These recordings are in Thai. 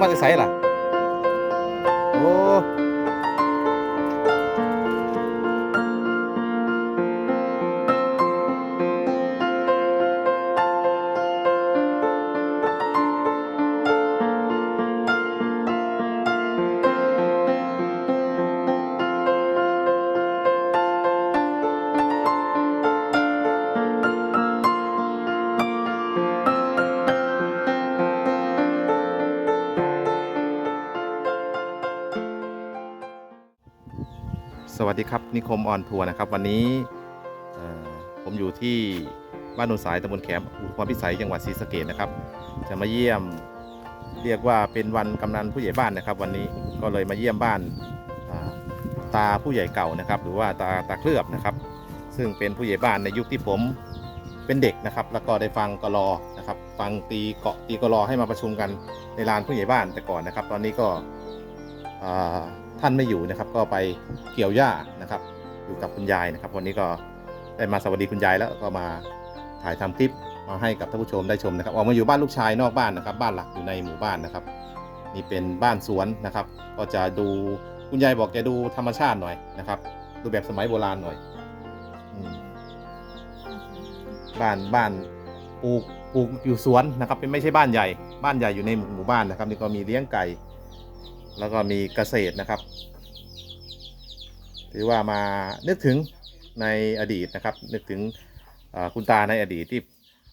มาจะ สวัสดีครับนิคมออนทัวร์นะครับ วันนี้ผมอยู่ที่บ้านโนนสายตำบลแขมอุทุมพิสัยจังหวัดศรีสะเกดนะครับ จะมาเยี่ยมเรียกว่าเป็นวันกำนันผู้ใหญ่บ้านนะครับ วันนี้ก็เลยมาเยี่ยมบ้านตาผู้ใหญ่เก่านะครับ หรือว่าตาตาเคลือบนะครับ ซึ่งเป็นผู้ใหญ่บ้านในยุคที่ผมเป็นเด็กนะครับ แล้วก็ได้ฟังกลอนะครับ ฟังตีเกาะตีกลอให้มาประชุมกันในลานผู้ใหญ่บ้านแต่ก่อนนะครับ ตอนนี้ก็ ท่านไม่อยู่นะครับ ก็ไปเกี่ยวหญ้านะครับ อยู่กับคุณยายนะครับ วันนี้ก็ได้มาสวัสดีคุณยายแล้วก็มาถ่ายทำคลิปมาให้กับท่านผู้ชมได้ชมนะครับออกมาอยู่บ้านลูกชายนอกบ้านนะครับ บ้านหลักอยู่ในหมู่บ้านนะครับนี่เป็นบ้านสวนนะครับ ก็จะดูคุณยายบอกจะดูธรรมชาติหน่อยนะครับ ดูแบบสมัยโบราณหน่อยบ้านบ้านปลูกปลูกอยู่สวนนะครับ เป็นไม่ใช่บ้านใหญ่ บ้านใหญ่อยู่ในหมู่บ้านนะครับ นี่ก็มีเลี้ยงไก่ แล้วก็มีเกษตรนะครับ ถือว่ามานึกถึงในอดีตนะครับ นึกถึงเอ่อคุณตาในอดีตที่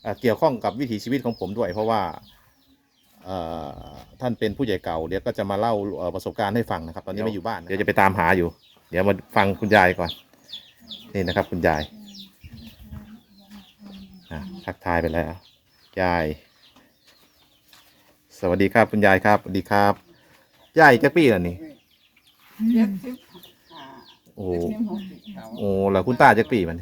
เอ่อเกี่ยวข้องกับวิถีชีวิตของผมด้วย เพราะว่าเอ่อท่านเป็นผู้ใหญ่เก่าเดี๋ยวก็จะมาเล่าเอ่อประสบการณ์ให้ฟังนะครับ ตอนนี้ไม่อยู่บ้านเดี๋ยวจะไปตามหาอยู่ เดี๋ยวมาฟังคุณยายก่อนนี่นะครับ คุณยายอะทักทายไปแล้วยาย สวัสดีครับคุณยายครับสวัสดีครับ ยายจักปีแล้วนี่ เจ็ดสิบห้าโอ้ เจ็ดสิบหกสิบสามโอ้แล้วคุณตาจักปีมัน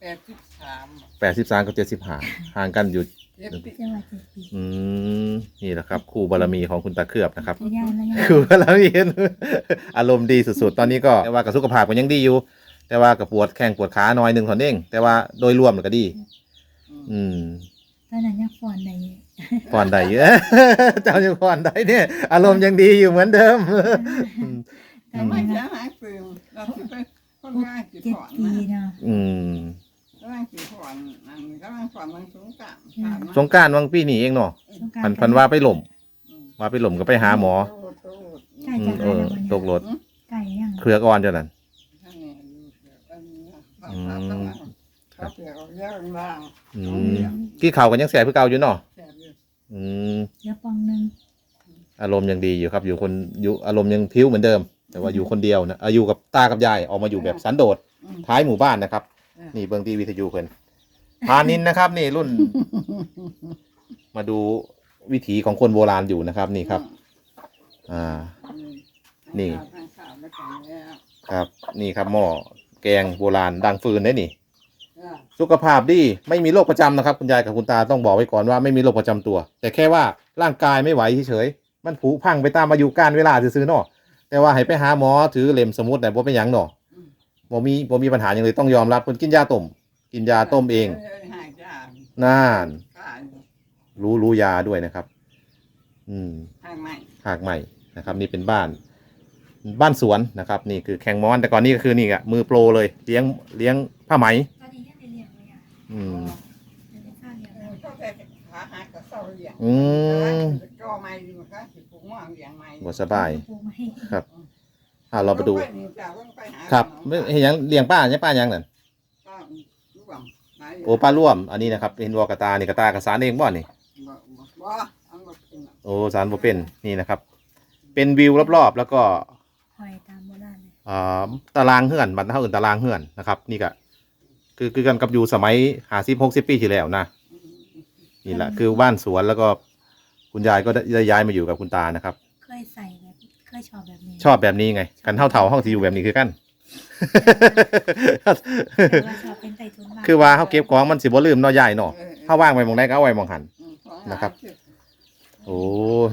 แปดสิบสามแปดสิบสามกับเจ็ดสิบห้าห่างกันอยู่ เจ็ดสิบจังหวัดเจ็ดปีอืม นี่แหละครับคู่บารมีของคุณตาเคลือบนะครับ ย่างแล้วย่างคู่บารมีอารมณ์ดีสุดๆ ตอนนี้ก็แต่ว่ากับสุขภาพก็ยังดีอยู่ แต่ว่ากับปวดแข้งปวดขาหน่อยหนึ่งเท่านั้นเอง แต่ว่าโดยรวมก็ดี อืมต อนนั้นยังฟอนในผ่อนได้เยอะ เจ้ายังผ่อนได้เนี่ย อารมณ์ยังดีอยู่เหมือนเดิมตอทำนไมนั้นจะหายปืนเราสิไปคนง่ายกี่เจ็ดถอนปีนะเนาะอืมก็ร่างกี่ถอนนั่นก็ร่างถอนมันสูงกลางสงกรารวังปีนี้เองเนาะสงกรพันต์พันว่าไปหล่มว่าไปหล่มก็ไปหาหมอใกล้อืจะมหาเออแล้ววันตกรถใกล้ยังเครืออ่อนเจ้านั้น ครับเดี๋ยวเรื่องบ้างอืมกี่เข่าวกันยังแสบเพื่อเก่าอยู่เนาะแสบอยู่อืมเดี๋ยวปองหนึงอารมณ์ยังดีอยู่ครับ อยู่คนอยู่อารมณ์ยังพิ้วเหมือนเดิม แต่ว่าอยู่คนเดียวนะเอาอยู่กับตากับยายออกมาอยู่แบบสันโดษอืม ท้ายหมู่บ้านนะครับอืมนี่เบิ้งทีวิทยุเพิ่นพานินนะครับ นี่รุ่น มาดูวิถีของคนโบราณอยู่นะครับ นี่ครับ อ่า นี่ทางข่าวไม่แข็งแล้วครับ นี่ครับหม้อแกงโบราณดังฟืนได้นี่อ่า สุขภาพดีไม่มีโรคประจำนะครับ คุณยายกับคุณตาต้องบอกไว้ก่อนว่าไม่มีโรคประจำตัว แต่แค่ว่าร่างกายไม่ไหวเฉยๆมันผุพังไปตามอายุการเวลาซื้อๆเนาะแต่ว่าให้ไปหาหมอถือเล่มสมุดแต่บ่เป็นหยังเนาะบ่มีบ่มีปัญหาอย่างเลยต้องยอมรับเพิ่นกินยาต้มกินยาต้มเองหายจากน่านขาดรู้รู้ยาด้วยนะครับ อืมหายใหม่หากใหม่นะครับ นี่เป็นบ้าน บ้านสวนนะครับ นี่คือแข่งมอนแต่ก่อนนี่ก็คือนี่อะมือโปรเลย เลี้ยงเลี้ยงผ้าไหม อะอืมเดี๋ยวได้ข้าวเลี้ยงเอแล้อวก็แต่ขาหักกับเศร้าเลี้ยงอืมก็ไม่ดีมันก็สิปลูกม่วงเลี้ยงใหม่บ่สบายปลูกไม้อ่าเราไปดูลงนี่จ้ะลงไปหาครับหมอไม่เห็นยังเลี้ยงป้าเนี่ยป้ายังนั่นก็ร่วมหลายโอ้ป้าร่วม อันนี้นะครับ เห็นวอกระตานี่กระตากระสานเองบ่นี่บ่บ่บ่เอามากินหรอกโอ้สารบ่เป็นนี่นะครับ เป็นวิวรอบๆแล้วก็หอยตามโบราณเลยอ่าตารางเฮือนบันเท่าอื่นตารางเฮือนนะครับ นี่ก็ คือคือกันกับอยู่สมัยหาสิบหกสิบปีที่แล้วนะนี่แหละคือบ้านสวนแล้วก็คุณยายก็ได้ย้ายมาอยู่กับคุณตานะครับ เคยใส่แบบเคยชอบแบบนี้ชอบแบบนี้ไง กันเท่าเท่าห้องที่อยู่แบบนี้คือกันแต่ว่าชอบเป็นไต่ทุนมากคือว่าเขาเก็บของมันสิบ่ลืมเนาะยายเนาะเออถ้าว่างไว้หมองใดก็เอาไว้หมองหันอืมของนะครับหลายโอ้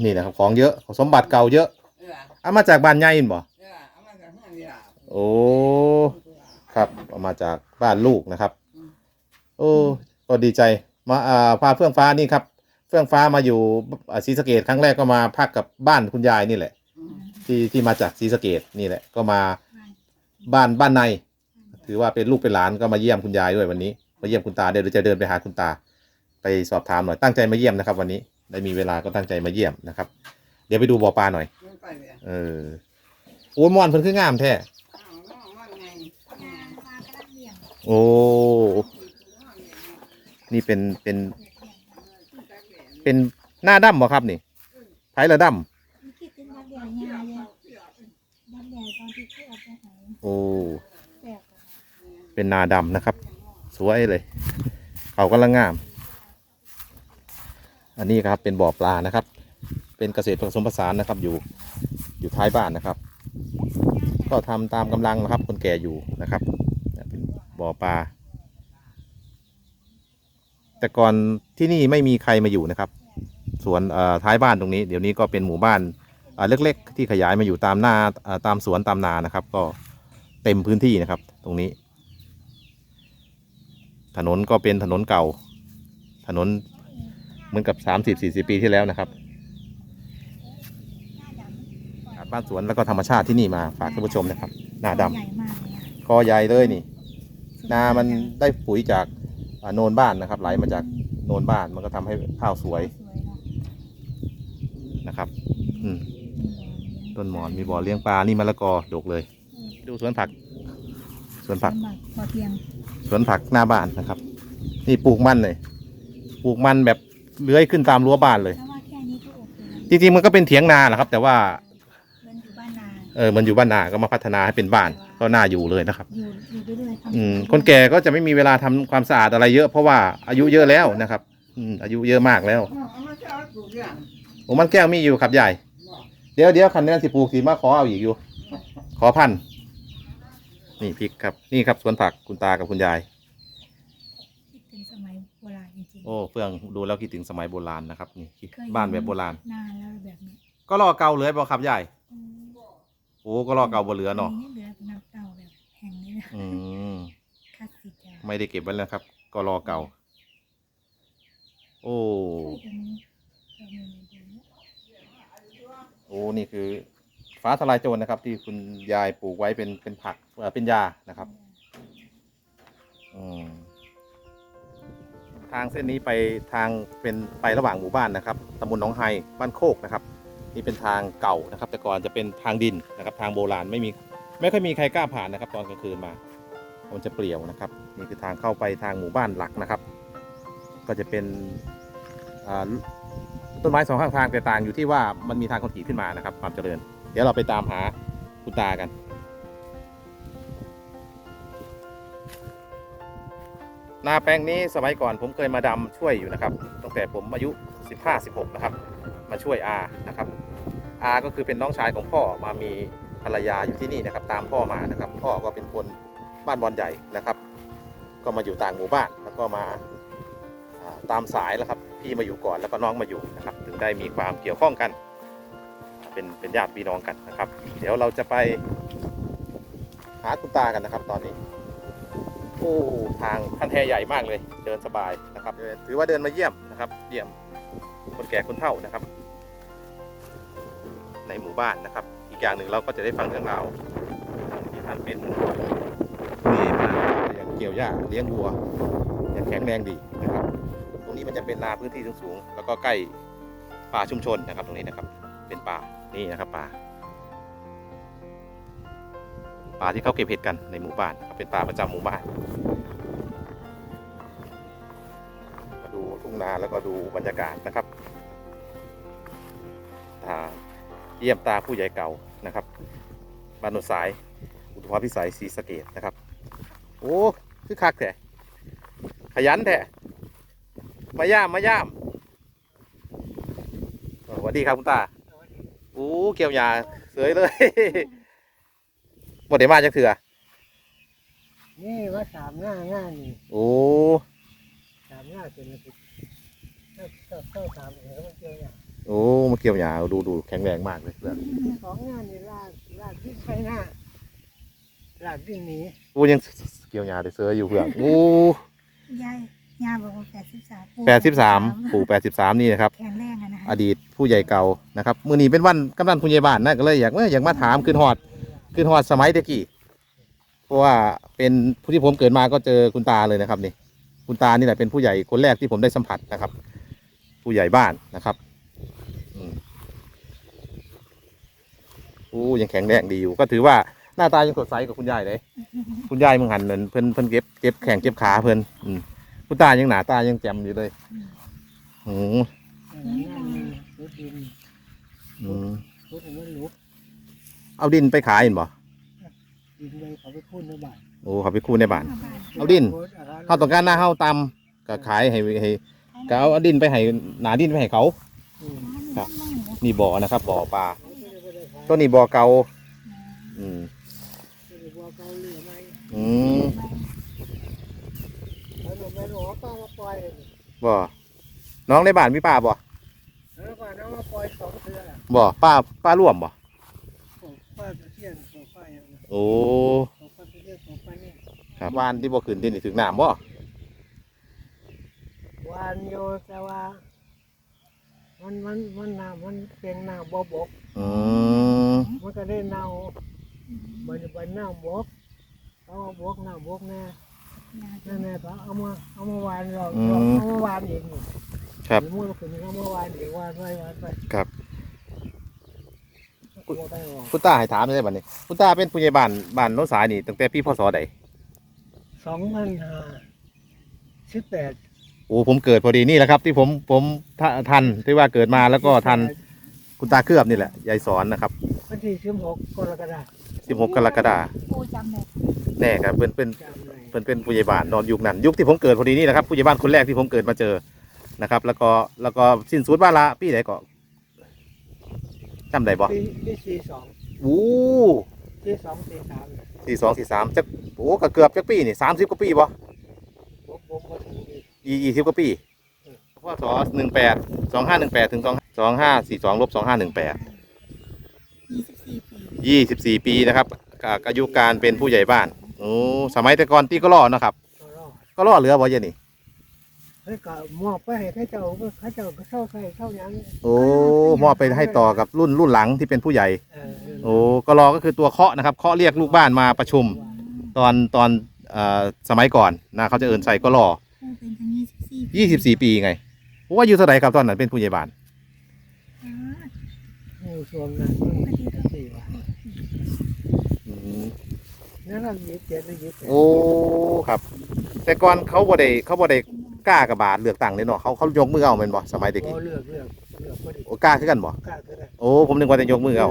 นี่นะครับของเยอะสมบัติเก่าเยอะเออเอามาจากบ้านใหญ่นี่บ่เออเอามาจากห้างนี่ล่ะโอ้ ครับเอามาจากบ้านลูกนะครับ โอ้ก็ดีใจมาอ่าพาเฟื่องฟ้านี่ครับ เฟื่องฟ้ามาอยู่อ่าศรีสะเกดครั้งแรกก็มาพักกับบ้านคุณยายนี่แหละอืมที่ที่มาจากศรีสะเกดนี่แหละ ก็มาบ้านบ้านบ้านใน ถือว่าเป็นลูกเป็นหลานก็มาเยี่ยมคุณยายด้วยวันนี้ มาเยี่ยมคุณตาเดี๋ยวจะเดินไปหาคุณตา ไปสอบถามหน่อยตั้งใจมาเยี่ยมนะครับ วันนี้ได้มีเวลาก็ตั้งใจมาเยี่ยมนะครับ เดี๋ยวไปดูบ่อปลาหน่อยเดินไปเลยเออโอ้ยมอนเพิ่นคืองามแท้ โอ้ นี่เป็นเป็น เป็นหน้าดำบ่ครับนี่ไผละดำมันคิดถึงบ้ายาเลยบ้านเลี้ยงตอนที่เขาเอาไปใหายโอ้ แปลกเป็นนาดำนะครับ สวยเลย เขากำลังงาม อันนี้ครับเป็นบ่อปลานะครับ เป็นเกษตรผสมผสานนะครับ อยู่อยู่ท้ายบ้านนะครับ ก็ทำตามกำลังนะครับ คนแก่อยู่นะครับ บ่อปลา แต่ก่อนที่นี่ไม่มีใครมาอยู่นะครับ สวนเอ่อท้ายบ้านตรงนี้ เดี๋ยวนี้ก็เป็นหมู่บ้านเอ่อเล็ก ๆ ที่ขยายมาอยู่ตามหน้าเอ่อตามสวนตามนานะครับ ก็เต็มพื้นที่นะครับ ตรงนี้ ถนนก็เป็นถนนเก่า ถนนเหมือนกับ30-40ปีที่แล้วนะครับหน้าดำบ้านสวนแล้วก็ธรรมชาติที่นี่มาฝากท่านผู้ชมนะครับ หน้าดำใหญ่มากเลยอะคอใหญ่เลยนี่ นามันได้ปุ๋ยจากอ่าโนนบ้านนะครับ ไหลมาจากโนนบ้านมันก็ทำให้ข้าวสวยสวยเนาะนะครับ อืมต้นหมอนมีบ่อเลี้ยงปลานี่มะละกอดกเลย ดูสวนผักสวนผัก สวนผักพอเพียงสวนผักหน้าบ้านนะครับ นี่ปลูกมันเลยปลูกมันแบบเลื้อยขึ้นตามรั้วบ้านเลยแต่ว่าแค่นี้ก็โอเคแล้วจริงๆมันก็เป็นเถียงนาแหละครับ แต่ว่ามันอยู่บ้านนาเออมันอยู่บ้านนาก็มาพัฒนาให้เป็นบ้าน ก็น่าอยู่เลยนะครับ อยู่อยู่ไปเรื่อยๆอืมคนแก่ก็จะไม่มีเวลาทำความสะอาดอะไรเยอะเพราะว่าอายุเยอะแล้วนะครับ อืมอายุเยอะมากแล้วน้องเอามาเจ้าปลูกอย่างโอ้มันแก้วมีอยู่ครับใหญ่ บอกเดี๋ยวเดี๋ยวคันนี้สิปลูกสีมาขอเอาอีกอยู่ ขอพันธุ์นี่พริกครับ นี่ครับสวนผักคุณตากับคุณยาย คิดถึงสมัยโบราณจริงๆโอ้เฟื่องดูแล้วคิดถึงสมัยโบราณนะครับนี่เคยบ้านแบบโบราณ นานแล้วแบบนี้ก็รอเก่าเลยบ่ครับใหญ่ อืม โอ้ก็รอเก่าบ่เหลือเนาะยังเหลือเป็นน้ำเก่าแบบแห่งนี้นะอืมคลาสสิกอะไม่ได้เก็บไว้แล้วครับ ก็รอเก่า โอ้เคยจะมีจะมีในเดือนนี้โอ้ นี่คือ ฟ้าทลายโจรนะครับ ที่คุณยายปลูกไว้เป็นเป็นผักเอ่อเป็นยานะครับ อืมทางเส้นนี้ไปทางเป็นไประหว่างหมู่บ้านนะครับตำบลหนองไฮบ้านโคกนะครับ นี่เป็นทางเก่านะครับ แต่ก่อนจะเป็นทางดินนะครับ ทางโบราณไม่มีไม่ค่อยมีใครกล้าผ่านนะครับ ตอนกลางคืนมามันจะเปลี่ยวนะครับ นี่คือทางเข้าไปทางหมู่บ้านหลักนะครับ ก็จะเป็นต้นไม้สองข้างทางแต่ต่างอยู่ที่ว่ามันมีทางคอนกรีตขึ้นมานะครับ ความเจริญ เดี๋ยวเราไปตามหาคุณตากันนาแปลงนี้สมัยก่อนผมเคยมาดำช่วยอยู่นะครับ ตั้งแต่ผมอายุ 15-16 นะครับ มาช่วยอานะครับ อาก็คือเป็นน้องชายของพ่อมามีภรรยาอยู่ที่นี่นะครับ ตามพ่อมานะครับ พ่อก็เป็นคนบ้านบอลใหญ่นะครับ ก็มาอยู่ต่างหมู่บ้านแล้วก็มาอ่าตามสายแล้วครับพี่มาอยู่ก่อนแล้วก็น้องมาอยู่นะครับ ถึงได้มีความเกี่ยวข้องกัน เป็นเป็นญาติพี่น้องกันนะครับ เดี๋ยวเราจะไปหาคุณตากันนะครับ ตอนนี้โอ้ทางคันแทใหญ่มากเลย เดินสบายนะครับเดินถือว่าเดินมาเยี่ยมนะครับ เยี่ยมคนแก่คนเฒ่านะครับ ในหมู่บ้านนะครับ อีกอย่างหนึ่งเราก็จะได้ฟังเรื่องราวที่ท่านเป็นนี่มาอย่างเกี่ยวหญ้าเลี้ยงวัวอย่างแข็งแรงดีนะครับ ตรงนี้มันจะเป็นนาพื้นที่สูงๆแล้วก็ใกล้ป่าชุมชนนะครับ ตรงนี้นะครับ เป็นป่านี่นะครับป่าป่าที่เขาเก็บเห็ดกันในหมู่บ้านเป็นป่าประจำหมู่บ้านมาดูทุ่งนาแล้วก็ดูบรรยากาศนะครับตา เยี่ยมตาผู้ใหญ่เก่านะครับบ้านโนนสาย อุทุมพรพิสัยศรีสะเกดนะครับ โอ้คือคักแท้ขยันแท้มาย่ามมาย่ามเออสวัสดีครับคุณตาโอ้เกี่ยวหยาเสยเลย หมดได้มาจากเถื่อนี่ว่าสามหน้าง่านี่โอ้สามหน้าเป็นอะไรถ้าถ้าเข้าสามเห็นมันเจออย่าง โอ้มาเกี่ยวหยาดูดูแข็งแรงมากเลยเพื่อนสองงานนี่ลากลากดิ้นไปหน้าลากดิ้นหนีโอ้ยังเกี่ยวหยาได้เสืออยู่เพื่อนโอ้ยายยาบอกว่าแปดสิบสามแปดสิบสามปู่แปดสิบสามนี่นะครับแข็งแรงอะนะอดีตผู้ใหญ่เก่านะครับมื้อนี้เป็นวันกำนันผู้ใหญ่บ้านนะก็เลยอยากเอ้ยอยากมาถามขึ้นฮอดขึ้นฮอดสมัยตะกี้เพราะว่าเป็นผู้ที่ผมเกิดมาก็เจอคุณตาเลยนะครับนี่คุณตานี่แหละเป็นผู้ใหญ่คนแรกที่ผมได้สัมผัสนะครับ ผู้ใหญ่บ้านนะครับอืม อู้ยังแข็งแรงดีอยู่ ก็ถือว่าหน้าตายังสดใสกว่าคุณยายเลย คุณยายมึงหันเงินเพิ่นเพิ่นเก็บเก็บแข่งเก็บขาเพิ่นอืมคุณตายังหนาตายังแจ่มอยู่เลยอืมงานนี้รุดดินอืมรุดให้มันลุกเอาดินไปขายเห็นบ่ดินเลยเขาไปพูดในบ้านโอ้เขาไปคูในบ้าน เอาดินเขาต้องการหน้าเฮาตำก็ขายให้ให้ก็เอาดินไปให้หนาดินไปให้เขาอืมครับ นี่บ่อนะครับบ่อปลา ตัวนี้บ่อเก่าอืมไม่ได้บอกเขาเหลือไหมอืมแล้วหนูไม่รู้ว่าป้ามาปล่อยเลยบ่น้องในบ้านมีป้าบ่แล้วก็น้องมาปล่อยสองเทือบ่ป้าป้าร่วมบ่ของป้าตะเคียนของป้าอย่างนั้นโอ้ของป้าตะเคียนของป้าเนี่ยครับวานที่บ่ขึ้นดินนี่ถึงน้ำบ่วานโยแต่ว่ามันมันมันน้ำมันเป็นน้ำบ่บก อืมมัน ก็ได้เน่าบันบันน้ำบกเอามาบกน้ำบกแน่นั่นแน่ก็เอามาเอามาวานเราเราเอามาวานเองนี่ครับหรือมือคนนี้เอามาวานเองวานไว้วานไปครับกูบ่ได้หรอกคุณตาให้ถามได้บัดนี้คุณตาเป็นผู้ใหญ่บ้านบ้านโน้นสายนี่ตั้งแต่ปีพศใดสองพันห้าสิบแปดโอ้ผมเกิดพอดีนี่แหละครับ ที่ผมผมททันที่ว่าเกิดมาแล้วก็ทัน คุณตาเคลือบนี่แหละยายสอนนะครับวันที่สิบหกกรกฎาคม16กรกฎาคมปูจำเลยแน่ครับเป็นเป็น จำเลยเป็นเป็นผู้ใหญ่บ้านนอนยุคนั้นยุคที่ผมเกิดพอดีนี่แหละครับผู้ใหญ่บ้านคนแรกที่ผมเกิดมาเจอนะครับ แล้วก็แล้วก็สิ้นสุดว่าละปีไหนก็จำได้บ่ปีที่สี่สองอู้ที่สองสี่สามสี่สองสี่สามจักโอ้ก็เกือบจักปีนี่สามสิบกว่าปีบ่ผมผมมาถึงอีกยี่ยี่สิบกว่าปีพศหนึ่งแปดสองห้าหนึ่งแปดถึงสอง สองห้าสี่สองลบสองห้าหนึ่งแปดยี่สิบสี่ปียี่สิบสี่ปีนะครับกับอายุการเป็นผู้ใหญ่บ้านโอ้สมัยแต่ก่อนตีก็ล่อเนาะครับ ก็รอดก็ล่อเรือบ่เยนี่ เฮ้ยก็มอบไปให้เข้าเจ้าเข้าเจ้าก็เข้าใครเข้าหยังโอ้มอบไปให้ต่อกับรุ่นรุ่นหลังที่เป็นผู้ใหญ่ เออโอ้ก็รอก็คือตัวเคาะนะครับเคาะเรียกลูกบ้านมาประชุม ตอนตอนเอ่อสมัยก่อนนะเขาจะเอินใส่ก็รอปูเป็นทั้งยี่สิบสี่ยี่สิบสี่ปีไงผมว่าอายู่เท่าไหร่ครับตอนนั้นเป็นผู้ใหญ่บ้านอ๋อ อยู่ช่วงนั้นมันสี่วะอืมนั่นเรายี่สิบเจ็ดหรือยี่สิบแปดโอ้ครับ แต่ก่อนเขาบ่ได้เขาบ่ได้กล้ากระบาดเลือกตั้งเลยเนาะเขาเขายกมือเอาเป็นบ่สมัยตะโอ้กี้เลือกเลือกเลือกพอดีโอ้กล้าขึ้นกันบ่กล้าก็ได้โอ้ผมนึกว่าจะยกมือเอา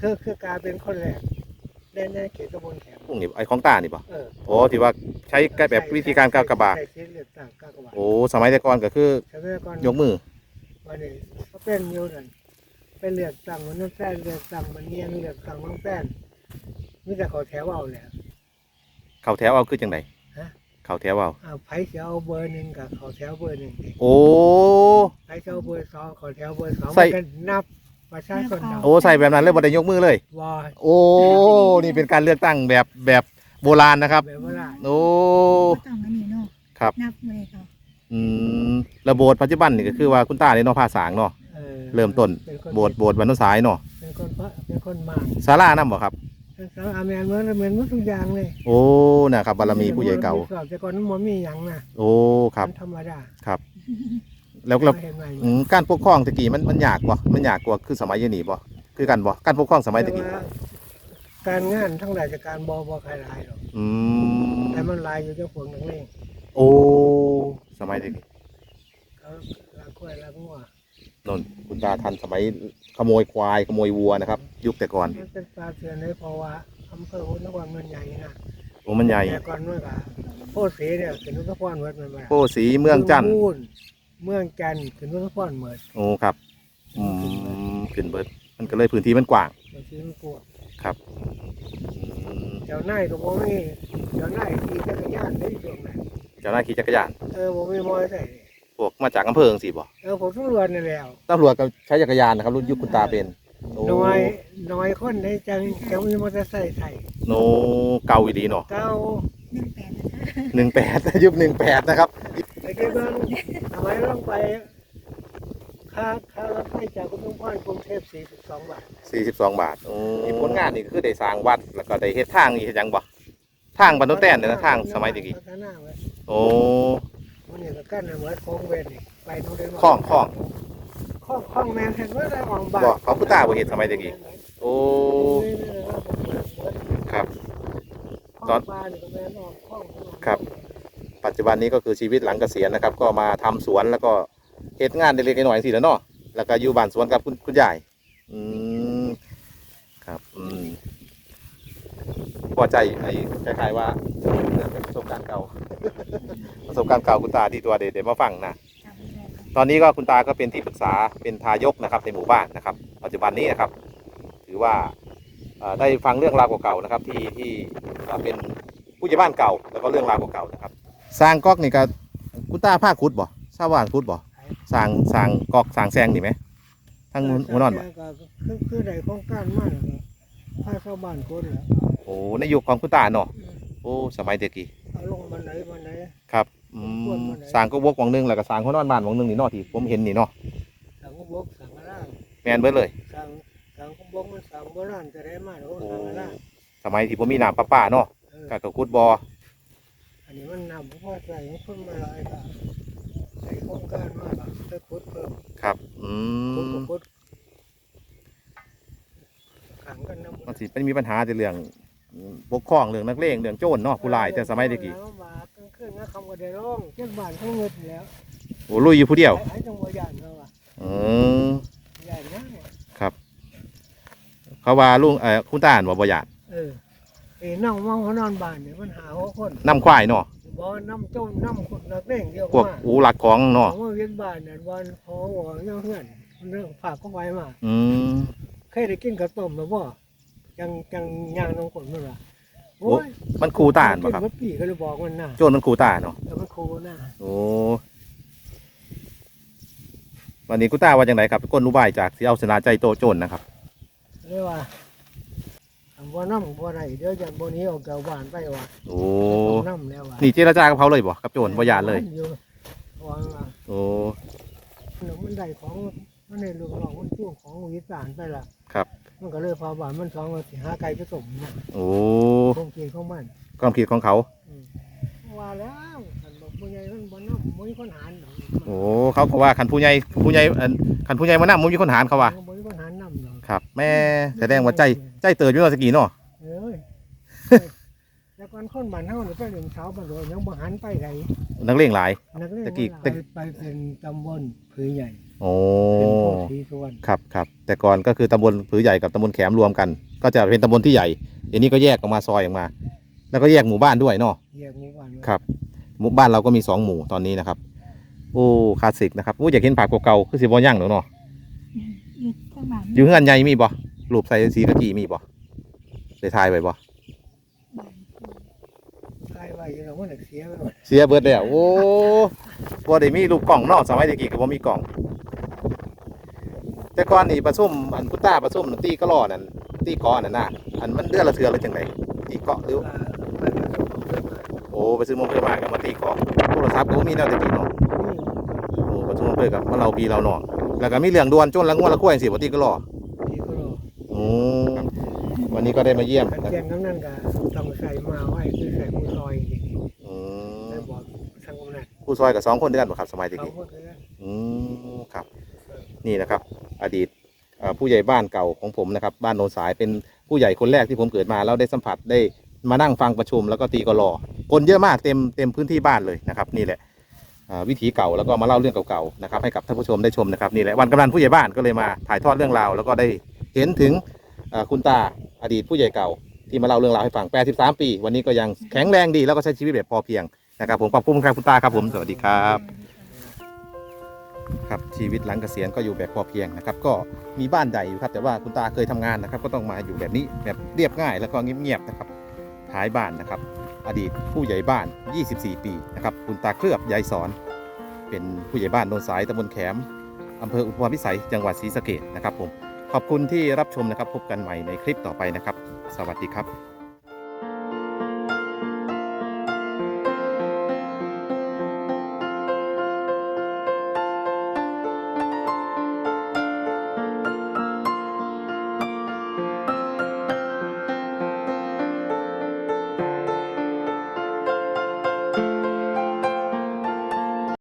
คือคือกาเป็นคนแรกได้ในเขตตำบลแขมพวกนี้ไอ้ของตานี่บ่เออโอ้ที่ว่าใช้แบบวิธีการกากบาทใช้เขตเลือกตั้งกากบาทโอ้สมัยแต่ก่อนก็คือ ใช่ไหมก่อนยกมือวันนี้ก็เป็นอยูนั่น ไปเลือกตั้งมันนั่นแป้นเลือกตั้งมันเนียนเลือกตั้งมันแป้นมีแต่เขาแถวเอาแหละ เข้าแถวเอาคือจังไดฮะ เข้าแถวเอาเอาไผเสียเอาเบอร์หนึ่งกับเขาแถวเบอร์หนึ่งดิโอ้ ไผเสียเอาเบอร์สองเขาแถวเบอร์สองใส่ มันก็นับประชาชนเอาโอ้ใส่แบบนั้นเลยบ่ได้ยกมือเลย วอโอ้นี่เป็นการเลือกตั้งแบบแบบโบราณนะครับ แบบว่าได้โอ้ก็ต้องอันนี้เนาะครับ นับเลยเขาอืมแล้วโบสถ์ปัจจุบันนี่ก็คือว่าคุณตาเนี่ยเนาะภาษางเนาะออ เริ่มต้นเป็นคนโบสถ์โบสถ์วันนุสายเนาะเป็นคนพระเป็นคนมากศาลานํบ่ครับเป็นสาวอาเมนเหมือนเหมือนหมดทุกอย่างเลยโอ้นะครับบารมีผู้ใหญ่เก่า สอบแต่ก่อนมันบ่มีหยังนะโอ้ครับ มันธรรมดาครับ แล้วแล้วเห็นไหมอืมการปกครองตะกี้มันมันยากบ่มันยากกว่าคือสมัยเดี๋ยวนี้บ่คือกันบ่การปกครองสมัยตะกี้แต่ว่าการงานทั้งหลายจากการบอบอใครหลายหรอกอืมแต่มันหลายอยู่เจ้าพวกนักเลงโอ้สมัยตะกี้เขาลากกล้วยลากงัว นนคุณตาทันสมัยขโมยควายขโมยวัวนะครับ ยุคแต่ก่อนมันเป็นปลาเถื่อนเลยเพราะว่าอำเภอพุทธนครมันใหญ่นะโอ้มันใหญ่แต่ก่อนเมื่อกะโพธิ์ศรีเนี่ยขึ้นนุทพรเมิดมันมาโอ้สีเมืองจันทร์พูนเมืองจันทร์ขึ้นนุทพรเมิดโอ้ครับอืมขึ้นเบิดมันก็เลยพื้นที่มันกว้างเดี๋ยวซื้อมันกลัวครับอืมเจ้านายก็บ่มีเจ้านายขี่จักรยานได้ช่วงนั้นเจ้าหน้าขี่จักรยานเออบ่มีมอเตอร์ไซค์ พวกมาจากอำเภอจังซี่บ่เออผมตำรวจนี่แหล้วตำรวจก็ใช้จักรยานนะครับ รุ่นยุคคุณตาเป็นโอ้น้อยน้อยคนได้จังจังมีมอเตอร์ไซค์ไทยโนเก่าอีดีเนาะเก้าหนึ่งแปดนะคะหนึ่งแปดยุคหนึ่งแปดนะครับ ไปเก็บเงินทำไมต้องไปค่าค่ารถไฟจากกรุงเทพกรุงเทพ42บาท42 บาทอืมผลงานนี่ก็คือได้สร้างวัดแล้วก็ได้เฮ็ดทางอีกเฮ็ดหยังบ่ทางบรรทุกแต้นเนี่ยนะทางสมัยตะกี้พัฒนาไว้โอ้ มันนี่ก็กั้นเหมือนโค้งเวนนี่ไปโน่นได้คล้องคล้องข้องข้องแมนเห็นว่าได้ของบาทบ่ของคุณตาบ่เฮ็ดสมัยตะกี้โอ้ ครับ ตตออนนบาทนี่ก็แมนออกข้องครับ ปัจจุบันนี้ก็คือชีวิตหลังเกษียณนะครับ ก็มาทำสวนแล้วก็เฮ็ดงานเล็กๆน้อยๆสิแหล้วเนาะแล้วก็อยู่บ้านสวนกับคุณคุณยายอืมครับอืม พอใจไอ้คล้ายๆว่าเป็นประสบการณ์เก่า ประสบการณ์เก่าคุณตาที่ตัวเด็ดๆมาฟังนะจำได้ตอนนี้ก็คุณตาก็เป็นที่ปรึกษาเป็นทายกนะครับ ในหมู่บ้านนะครับ ปัจจุบันนี้นะครับ ถือว่าเอ่อได้ฟังเรื่องราวเก่าๆนะครับ ที่ที่เอ่อเป็นผู้ใหญ่บ้านเก่า แล้วก็เรื่องราวเก่าๆนะครับ สร้างก๊อกนี่ก็คุณตาผ้าคุดบ่ชาวบ้านคุดบ่สร้างสร้างก๊อกสร้างแซงนี่ไหมทั้งหัวนอนบ่คือคือได้โครงการมากพาชาวบ้านคนแหละโอ้ในยุคของคุณตาเนาะโอ้สมัยเด็กกี้เอาลงบันไดบันไดครับอืมสร้างก็วกวังหนึงแล้วก็สร้างหัวนอนบ้านวังหนึงนี่เนาะที่ผมเห็นนี่เนาะสังกบกสังกะร่างแมนเบิดเลย สังสังกบกมันสังโบราณจะได้มากโอ้สังกะร่างสมัยที่ผมมีน้ำประปาเนาะเออก็ก็ขุดบ่ออันนี้มันนำพ่อใส่คนมาหลายก็ใส่โครงการมากจะขุดเพิ่มครับอืขุดมก็ขุดขังกันน้ำมันสิเป็นมีปัญหาในเรื่อง ปกครองเรื่องนักเลงเรื่องโจรเนาะผู้ร้ายแต่สมัยเด็กกี้แล้วมากลางคืนนะคำก็ได้ร้องเจ้าบ้านเขาเงินแล้วโอ้ลุยอยู่ผู้เดียวไอ้ไอ้จังหวะยานเขาอะอืมยานนะเขาว่าลุงเอ่อคุณตาอ่านว่าบ่อยากเออไอ้น้องมองเขานอนบ้านเนี่ยมันหาหัวคนน้ำควายเนาะบ่น้ำต้มน้ำคนนักเล่งเดียวพวกมาอูหลักของเนาะผมว่าเวียนบ้านเนี่ยวันพอหัวเงี้ยเพื่อนมันเรื่องฝากก็ไว้มา อืมเคยได้กินข้าวต้มแล้วบ่ จังจังย่างน้องคนมันว่าโอ้มันครูตาอ่านบ่ครับมันปีก็เลยบอกมันน่ะโจรมันครูตาเนาะแล้วมันโคน่ะโอ้วันนี้คุณตาว่าจังไดครับก้นรู้บายจากที่เอาชนะใจโตโจรนะครับเรียกว่าคำว่าน้ำบ่ได้เดี๋ยวจากบนนี้ออกจากบ้านไปว่าโอ้เอาน้ำแล้วว่านี่เจรจากับเขาเลยบ่กับโจรบ่ยานเลยอยู่วางว่าโอ้มันได้ของมันได้ลูกน้องมันช่วงของวิสานไปละครับ มันก็เลยพาบ้านมันสองเอาสิหาไก่ผสมนะโอ้คงกินของมันความคิดของเขาอืมว่าแล้วคันบอกผู้ใหญ่มันบ่น้ำมันมีคนหารดอกโอ้เขาก็ว่าคันผู้ใหญ่ผู้ใหญ่อันคันผู้ใหญ่มานั่งมุมมีคนหารเขาว่ามันมีคนหารนำดอกครับแม่แสดงว่าใจใจเติร์ดอยู่เนาะสกีเนาะเอ้ยแต่ก่อนคนบ้านเฮานี่ไปเรียนเช้าบ้านโดยยังบ่หันไปไกนักเลงหลาย นักเรียนตะกี้มันหลายไปเป็นตำบลผือใหญ่ โอ้เป็นโพธิ์ศรีสุวรรณครับครับแต่ก่อนก็คือตำบลผือใหญ่กับตำบลแขมรวมกัน ก็จะเป็นตำบลที่ใหญ่เดี๋ยวนี้ก็แยกออกมาซอยออกมา แล้วก็แยกหมู่บ้านด้วยเนาะแยกหมู่บ้านไว้ครับหมู่บ้านเราก็มีสองหมู่ตอนนี้นะครับโอ้คลาสสิกนะครับโอ้อยากเห็นผักเก่าๆคือสิบ่ย่างหนูเนาะอยู่ข้างหลังอยู่เฮือนใหญ่มีบ่รูปใส่สีกะจีมีบ่ได้ถ่ายไว้บ่ใครไว้ อยู่แล้วมันเสียไปหมดเสียเบิดแล้วโอ้บ่ได้มีรูปกล่องเนาะสมัยตะกี้ก็บ่มีกล่อง แต่ก่อนนี่ประชุมอันพุต้าประชุมตีกะล้อนั่นตีเกาะนั่นน่ะอันมันเดือนละเทื่อเลยจังไดตีเกาะหรือว่าไปผสมเพิ่มมาโอ้ไปซื้อมงเพื่อมากับมาตีเกาะโทรศัพท์ก็บ่มีแนวตะกี้เนาะนี่โอ้ประชุมเพื่อกับมาเราปีเราเนาะแล้วก็มีเรื่องด่วนจนละงวดละกล้วยสิบ่ตีกะล้อที่ก็รอโอ้วันนี้ก็ได้มาเยี่ยมขันเจียนกำนันก็ต้องใส่มาไว้คือใส่มือซอยนี่ อืม ได้บอกทางกำนัน ผู้ซอยกับสองคนเดือนบ่ครับสมัยตะเขากี้พูดเลยอืมครับ นี่นะครับ อดีตเอ่อผู้ใหญ่บ้านเก่าของผมนะครับ บ้านโนนสายเป็นผู้ใหญ่คนแรกที่ผมเกิดมาแล้วได้สัมผัสได้มานั่งฟังประชุมแล้วก็ตีกลอคนเยอะมากเต็มเต็มพื้นที่บ้านเลยนะครับ นี่แหละอ่าวิถีเก่าแล้วก็มาเล่าเรื่องเก่าๆนะครับให้กับท่านผู้ชมได้ชมนะครับนี่แหละวันกำนันผู้ใหญ่บ้านก็เลยมาถ่ายทอดเรื่องราวแล้วก็ได้เห็นถึงเอ่อคุณตาอดีตผู้ใหญ่เก่าที่มาเล่าเรื่องราวให้ฟัง 83 ปี วันนี้ก็ยังแข็งแรงดีแล้วก็ใช้ชีวิตแบบพอเพียง นะครับผมขอบคุณครับคุณตาครับผมสวัสดีครับ ครับชีวิตหลังเกษียณก็อยู่แบบพอเพียงนะครับ ก็มีบ้านใหญ่อยู่ครับ แต่ว่าคุณตาเคยทำงานนะครับ ก็ต้องมาอยู่แบบนี้แบบเรียบง่ายแล้วก็เงียบๆนะครับท้ายบ้านนะครับ อดีตผู้ใหญ่บ้าน 24 ปีนะครับคุณตาเคลือบยายสอน เป็นผู้ใหญ่บ้านโนนสายตำบลแขมอำเภออุทุมพิสัยจังหวัดศรีสะเกษนะครับผมขอบคุณที่รับชมนะครับ พบกันใหม่ในคลิปต่อไปนะครับ สวัสดีครับ